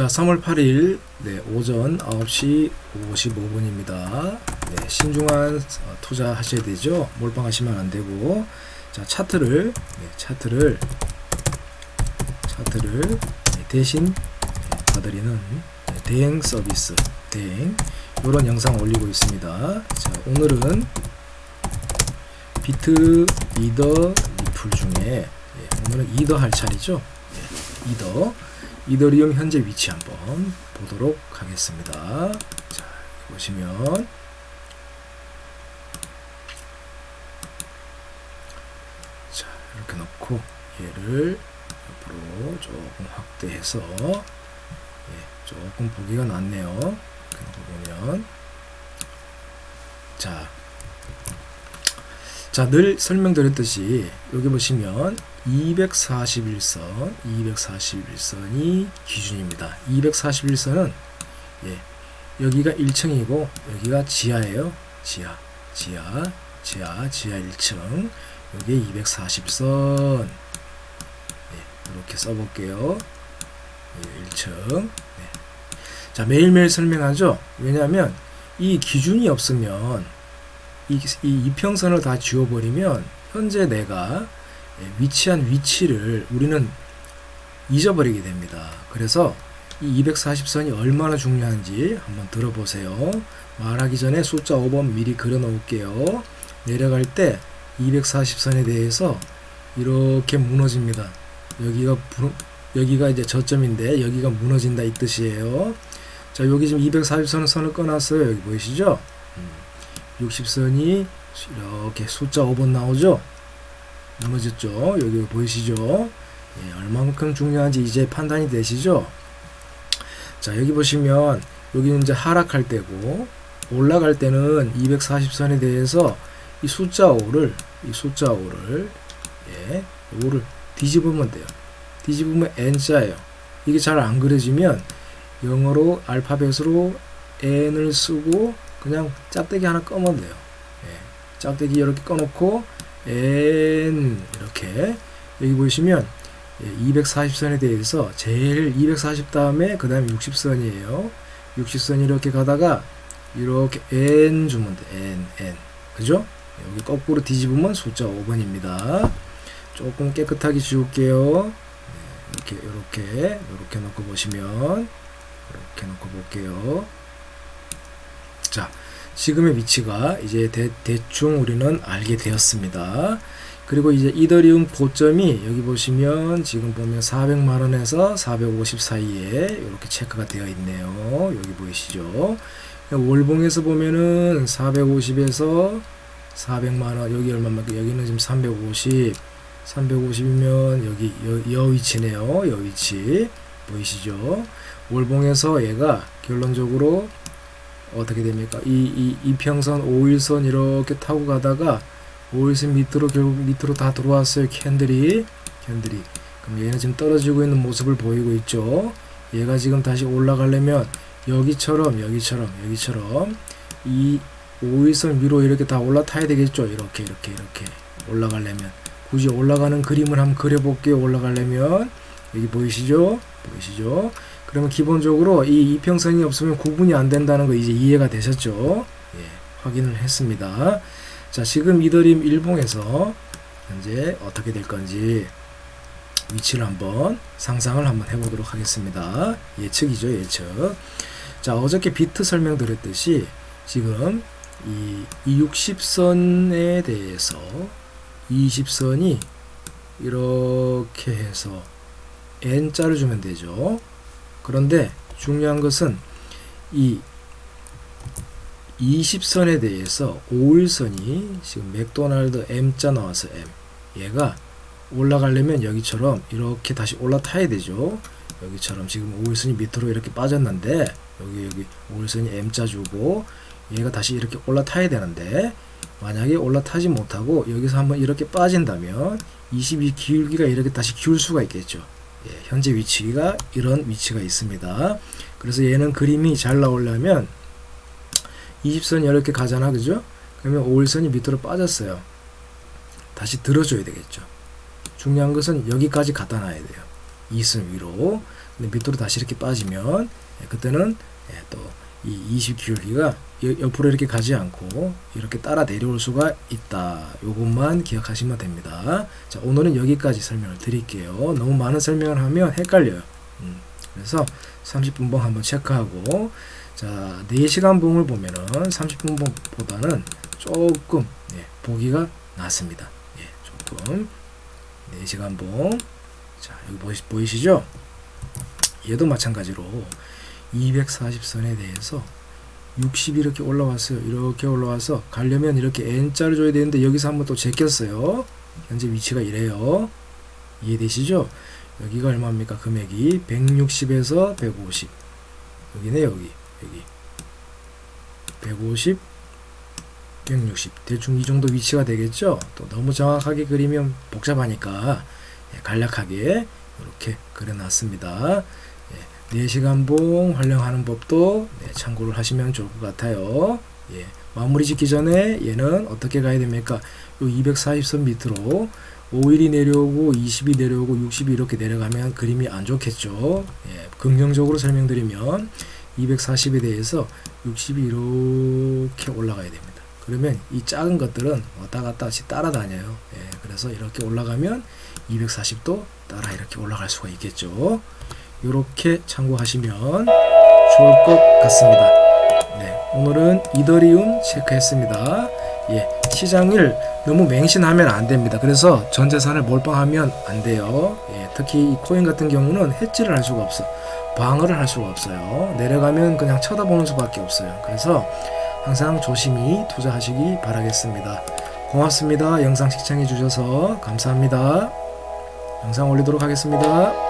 자, 3월 8일 네, 오전 9시 55분입니다. 네, 신중한 어, 투자 하셔야 되죠. 몰빵하시면 안 되고. 자, 차트를 네, 차트를 차트를 네, 대신 네, 봐드리는 네, 대행 서비스 대행 이런 영상 올리고 있습니다. 자, 오늘은 비트 이더 리플 중에 예, 오늘은 이더 할 차례죠. 예, 이더 이더리움 현재 위치 한번 보도록 하겠습니다. 자, 보시면 자, 이렇게 놓고 얘를 옆으로 조금 확대해서 예, 조금 보기가 낫네요. 이렇게 보면 자, 자, 늘 설명드렸듯이 여기 보시면 241선, 241선이 기준입니다. 241선은 예, 여기가 1층이고 여기가 지하예요. 지하, 지하, 지하, 지하 1층. 여기에 240선. 예, 이렇게 써볼게요. 예, 1층. 네. 자, 매일매일 설명하죠. 왜냐하면 이 기준이 없으면 이, 이 이평선을 다 지워버리면 현재 내가 예, 위치한 위치를 우리는 잊어버리게 됩니다. 그래서 이 240선이 얼마나 중요한지 한번 들어보세요. 말하기 전에 숫자 5번 미리 그려 놓을게요. 내려갈 때 240선에 대해서 이렇게 무너집니다. 여기가 부, 여기가 이제 저점인데 여기가 무너진다 이 뜻이에요. 자, 여기 지금 240선 선을 꺼놨어요. 여기 보이시죠? 60선이 이렇게 숫자 5번 나오죠? 무너졌죠? 여기 보이시죠? 예, 얼마만큼 중요한지 이제 판단이 되시죠? 자, 여기 보시면 여기는 이제 하락할 때고 올라갈 때는 240선에 대해서 이 숫자 5를 이 숫자 5를 예, 5를 뒤집으면 돼요. 뒤집으면 n자예요. 이게 잘 안 그려지면 영어로 알파벳으로 n을 쓰고 그냥 짝대기 하나 꺼면 돼요. 예, 짝대기 이렇게 꺼놓고 n 이렇게 여기 보시면 예, 240선에 대해서 제일 240 다음에 그 다음에 60선이에요. 60선 이렇게 가다가 이렇게 n 주면 돼. n n 그죠? 여기 거꾸로 뒤집으면 숫자 5번입니다. 조금 깨끗하게 지울게요. 네, 이렇게 이렇게 이렇게 놓고 보시면 이렇게 놓고 볼게요. 자, 지금의 위치가 이제 대, 대충 우리는 알게 되었습니다. 그리고 이제 이더리움 고점이 여기 보시면 지금 보면 400만 원에서 450 사이에 이렇게 체크가 되어 있네요. 여기 보이시죠? 월봉에서 보면은 450에서 400만 원 여기 얼마만 여기는 지금 350 350이면 여기 여, 여 위치네요. 여 위치 보이시죠? 월봉에서 얘가 결론적으로 어떻게 됩니까? 이, 이, 이평선, 5일선 이렇게 타고 가다가 5일선 밑으로 결국 밑으로 다 들어왔어요. 캔들이. 캔들이. 그럼 얘는 지금 떨어지고 있는 모습을 보이고 있죠. 얘가 지금 다시 올라가려면 여기처럼 여기처럼 여기처럼 이 5일선 위로 이렇게 다 올라타야 되겠죠. 이렇게 이렇게 이렇게 올라가려면 굳이 올라가는 그림을 한번 그려볼게요. 올라가려면 여기 보이시죠? 보이시죠? 그러면 기본적으로 이 이평선이 없으면 구분이 안 된다는 거 이제 이해가 되셨죠? 예, 확인을 했습니다. 자, 지금 이더림 일봉에서 현재 어떻게 될 건지 위치를 한번 상상을 한번 해보도록 하겠습니다. 예측이죠, 예측. 자, 어저께 비트 설명드렸듯이 지금 이, 이 60선에 대해서 20선이 이렇게 해서 n자를 주면 되죠. 그런데 중요한 것은 이 20선에 대해서 5일선이 지금 맥도날드 M자 나와서 M 얘가 올라가려면 여기처럼 이렇게 다시 올라타야 되죠. 여기처럼 지금 5일선이 밑으로 이렇게 빠졌는데 여기 여기 5일선이 M자 주고 얘가 다시 이렇게 올라타야 되는데 만약에 올라타지 못하고 여기서 한번 이렇게 빠진다면 22 기울기가 이렇게 다시 기울 수가 있겠죠. 예, 현재 위치가 이런 위치가 있습니다. 그래서 얘는 그림이 잘 나오려면 20선 이렇게 가잖아 그죠? 그러면 5일선이 밑으로 빠졌어요. 다시 들어줘야 되겠죠. 중요한 것은 여기까지 갖다 놔야 돼요. 2선 위로. 근데 밑으로 다시 이렇게 빠지면 예, 그때는 예, 또 이 20기울기가 옆으로 이렇게 가지 않고 이렇게 따라 내려올 수가 있다. 요것만 기억하시면 됩니다. 자, 오늘은 여기까지 설명을 드릴게요. 너무 많은 설명을 하면 헷갈려요. 음, 그래서 30분봉 한번 체크하고 자, 4시간 봉을 보면은 30분 봉보다는 조금 예, 보기가 낫습니다. 예, 조금 4시간 봉. 자, 여기 보이, 보이시죠? 얘도 마찬가지로 240선에 대해서 60 이렇게 올라왔어요. 이렇게 올라와서 가려면 이렇게 N자를 줘야 되는데 여기서 한번 또 제꼈어요. 현재 위치가 이래요. 이해되시죠? 여기가 얼마입니까? 금액이 160에서 150. 여기네 여기 여기 150 160 대충 이 정도 위치가 되겠죠? 또 너무 정확하게 그리면 복잡하니까 예, 간략하게 이렇게 그려놨습니다. 예, 4시간 봉 활용하는 법도 네, 참고를 하시면 좋을 것 같아요. 예, 마무리 짓기 전에 얘는 어떻게 가야 됩니까? 요 240선 밑으로 5일이 내려오고 20이 내려오고 60이 이렇게 내려가면 그림이 안 좋겠죠. 예, 긍정적으로 설명드리면 240에 대해서 60이 이렇게 올라가야 됩니다. 그러면 이 작은 것들은 왔다 갔다 같이 따라다녀요. 예, 그래서 이렇게 올라가면 240도 따라 이렇게 올라갈 수가 있겠죠. 이렇게 참고하시면 좋을 것 같습니다. 네, 오늘은 이더리움 체크했습니다. 예, 시장을 너무 맹신하면 안 됩니다. 그래서 전 재산을 몰빵하면 안 돼요. 예, 특히 이 코인 같은 경우는 해지를 할 수가 없어. 방어를 할 수가 없어요. 내려가면 그냥 쳐다보는 수밖에 없어요. 그래서 항상 조심히 투자하시기 바라겠습니다. 고맙습니다. 영상 시청해 주셔서 감사합니다. 영상 올리도록 하겠습니다.